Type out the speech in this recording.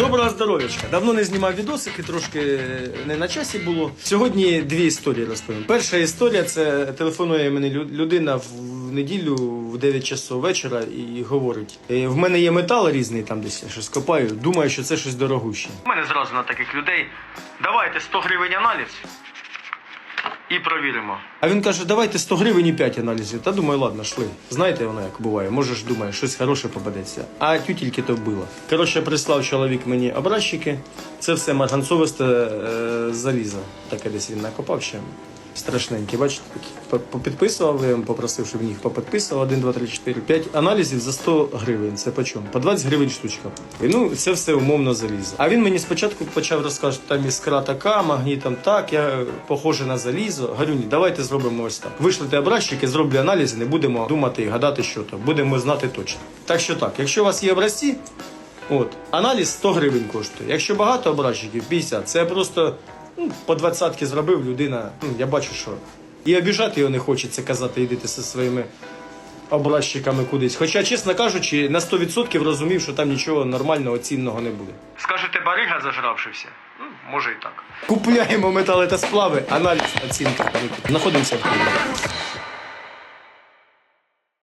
Доброго здоров'ячка. Давно не знімав відосики, трошки не на часі було. Сьогодні дві історії розповім. Перша історія це телефонує мені людина в неділю в 9 часов вечора і говорить: «Е, в мене є метал різний, там десь я щось копаю. Думаю, що це щось дорогуще. У мене зразу на таких людей. Давайте 100 гривень аналіз. І провіримо. А він каже, давайте 100 гривень і 5 аналізів. Та думаю, ладно, шли. Знаєте, воно як буває. Може ж думає, щось хороше попадеться. А тютільки то вбило. Коротше, прислав чоловік мені образчики. Це все марганцовисте е, залізо. Таке десь він накопав ще. Страшненькі, бачите, такі. По- Попідписував, попросив, щоб їх попідписував. 1, 2, 3, 4, 5 аналізів за 100 гривень. Це по чому? По 20 гривень штучка. І, ну, це все умовно залізо. А він мені спочатку почав розказувати, там іскра така, магніт там так, я похоже на залізо. Говорю, давайте зробимо ось так. Вишлите образчики, зроблю аналізи, не будемо думати і гадати, що то. Будемо знати точно. Так що так, якщо у вас є образці, От, аналіз 100 гривень коштує. Якщо багато образчиків, 50. Це просто ну, по двадцятки зробив людина. Ну, я бачу, що. І обіжати його не хочеться казати, йдите зі своїми образчиками кудись. Хоча, чесно кажучи, на 100% розумів, що там нічого нормального, цінного не буде. Скажете, барига зажравшився? Ну, може і так. Купляємо метали та сплави, аналіз, оцінка. Знаходимося в Києві.